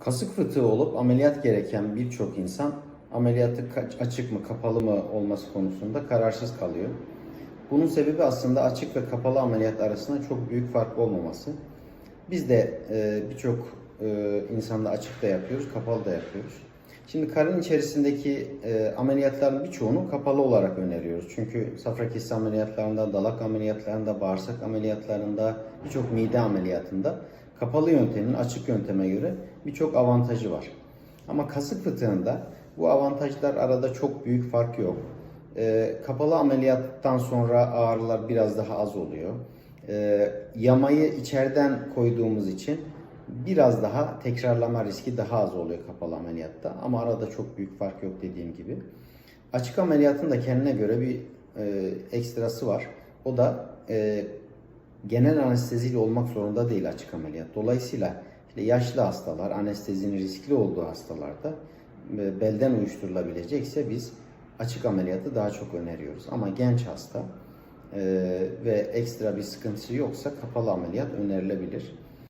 Kasık fıtığı olup ameliyat gereken birçok insan ameliyatı açık mı kapalı mı olması konusunda kararsız kalıyor. Bunun sebebi aslında açık ve kapalı ameliyat arasında çok büyük fark olmaması. Biz de e, birçok e, insanda açık da yapıyoruz, kapalı da yapıyoruz. Şimdi karın içerisindeki e, ameliyatların birçoğunu kapalı olarak öneriyoruz. Çünkü safra kesesi ameliyatlarında, dalak ameliyatlarında, bağırsak ameliyatlarında, birçok mide ameliyatında kapalı yöntemin açık yönteme göre birçok avantajı var. Ama kasık fıtığında bu avantajlar arada çok büyük fark yok. E, kapalı ameliyattan sonra ağrılar biraz daha az oluyor. E, yamayı içeriden koyduğumuz için biraz daha tekrarlama riski daha az oluyor kapalı ameliyatta. Ama arada çok büyük fark yok dediğim gibi. Açık ameliyatın da kendine göre bir e, ekstrası var. O da e, genel anesteziyle olmak zorunda değil açık ameliyat. Dolayısıyla işte yaşlı hastalar, anestezinin riskli olduğu hastalarda e, belden uyuşturulabilecekse biz açık ameliyatı daha çok öneriyoruz. Ama genç hasta e, ve ekstra bir sıkıntısı yoksa kapalı ameliyat önerilebilir.